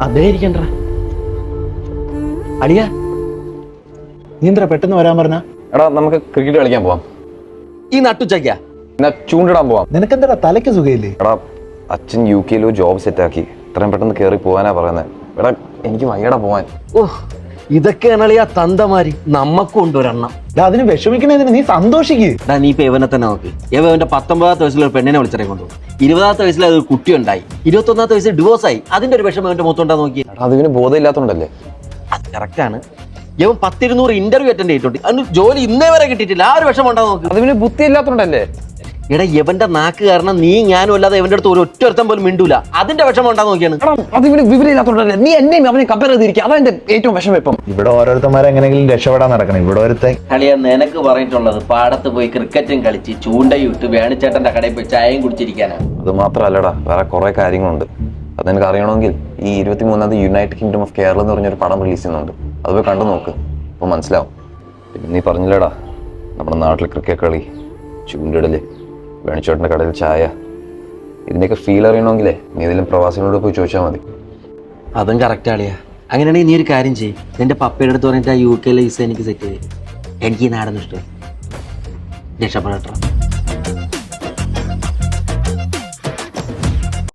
അതേ ഇരിക്കണ്ട അളിയ. നീ എന്താ പെട്ടെന്ന് വരാൻ പറഞ്ഞ? എടാ നമുക്ക് ക്രിക്കറ്റ് കളിക്കാൻ പോവാം. ഈ നട്ടുച്ചയ്ക്ക? എന്നാ ചൂണ്ടിടാൻ പോവാം. നിനക്കെന്താ തലയ്ക്ക് സുഖയില്ലേ? എടാ അച്ഛൻ യു കെയിലോ ജോബ് സെറ്റാക്കി ഇത്രയും പെട്ടെന്ന് കയറി പോകാനാ പറയുന്നത് എടാ എനിക്ക് വയ്യടാ പോവാൻ. ഓ ഇതൊക്കെയാണ് അളിയ തന്തമാരി. നമ്മക്കും ഉണ്ട് ഒരെണ്ണം. അതിന് വിഷമിക്കണതിന് നീ സന്തോഷിക്ക്. നീ ഇപ്പൊ ഇവനെ തന്നെ നോക്ക്. ഇവ ഇവന്റെ പത്തൊമ്പതാമത്തെ വയസ്സിൽ ഒരു പെണ്ണിനെ വിളിച്ചിറങ്ങി കൊണ്ടുപോകും ഇരുപതാമത്തെ വയസ്സിൽ അത് കുട്ടി ഉണ്ടായി. ഇരുപത്തൊന്നാമത്തെ വയസ്സിൽ ഡിവോഴ്സ് ആയി. അതിന്റെ ഒരു വിഷമം ഇവന്റെ മൊത്തം ഉണ്ടാ നോക്കി. അതിന് ബോധമില്ലാത്തോണ്ടല്ലേ? അത് കറക്റ്റാണ് ഇവൻ പത്തിരുന്നൂറ് ഇന്റർവ്യൂ അറ്റൻഡ് ചെയ്തിട്ടുണ്ട്. അതിന് ജോലി ഇന്നേ വരെ കിട്ടിയിട്ടില്ല. ആ ഒരു വിഷമം ഉണ്ടാ നോക്കി. അതിന് ബുദ്ധി ഇല്ലാത്തോണ്ടല്ലേ എടാ എവന്റെ നാക്ക് കാരണം നീ ഞാനും അല്ലാതെ എവന്റെ അടുത്ത് ഒരു ഒറ്റ ഒരുത്തം പോലും മിണ്ടൂല. അതിന്റെ വിഷമം ഉണ്ടാ നോക്കിയാണ്. എടാ അതിന് വിവരമില്ലാത്തോണ്ടല്ലേ? നീ എന്നെയും അവനെ കമ്പയർ ചെയ്തിരിക്കുക. അതാ എന്റെ ഏറ്റവും വിഷമം ഇപ്പം. ഇവിടെ ഓരോരുത്തന്മാരെ എങ്ങനെയെങ്കിലും രക്ഷപ്പെടാൻ നടക്കണം. ഇവിടെ ഒരുത്തൻ കളിയ നിനക്ക് പറഞ്ഞിട്ടുള്ളത് പാടത്ത് പോയി ക്രിക്കറ്റും കളിച്ച് ചൂണ്ടയിട്ട് ഇട്ട് വേണിച്ചേട്ടന്റെ കടയിൽ പോയി ചായയും കുടിച്ചിരിക്കാനാണ് അത് മാത്രല്ലടാ വേറെ കുറെ കാര്യങ്ങളുണ്ട്. അത് നിനക്ക് അറിയണമെങ്കിൽ ഈ ഇരുപത്തി മൂന്നാമത് യുണൈറ്റഡ് കിങ്ഡം ഓഫ് കേരള എന്ന് പറഞ്ഞൊരു പടം റിലീസ് ചെയ്യുന്നുണ്ട്. അത് പോയി കണ്ടു നോക്ക്. അപ്പോൾ മനസ്സിലാവും. പിന്നെ നീ പറഞ്ഞില്ലടാ നമ്മുടെ നാട്ടിൽ ക്രിക്കറ്റ് കളി ചൂണ്ടിടൽ. വേണിച്ചോട്ടന്റെ കടയിൽ ചായ. ഇതിന്റെയൊക്കെ ഫീൽ അറിയണമെങ്കിലേ നീ ഇതിലും പ്രവാസികളോട് പോയി ചോദിച്ചാൽ മതി. അതും കറക്റ്റ് ആളിയാ. അങ്ങനെയാണെങ്കിൽ നീ ഒരു കാര്യം ചെയ്യും. നിന്റെ പപ്പയുടെ അടുത്ത് പറഞ്ഞിട്ട് ആ യു കെയിലെ വിസ എനിക്ക് സെറ്റ് ചെയ്ത് എനിക്ക് ഈ നാടൊന്നും ഇഷ്ടം രക്ഷപ്പെടട്ടോ.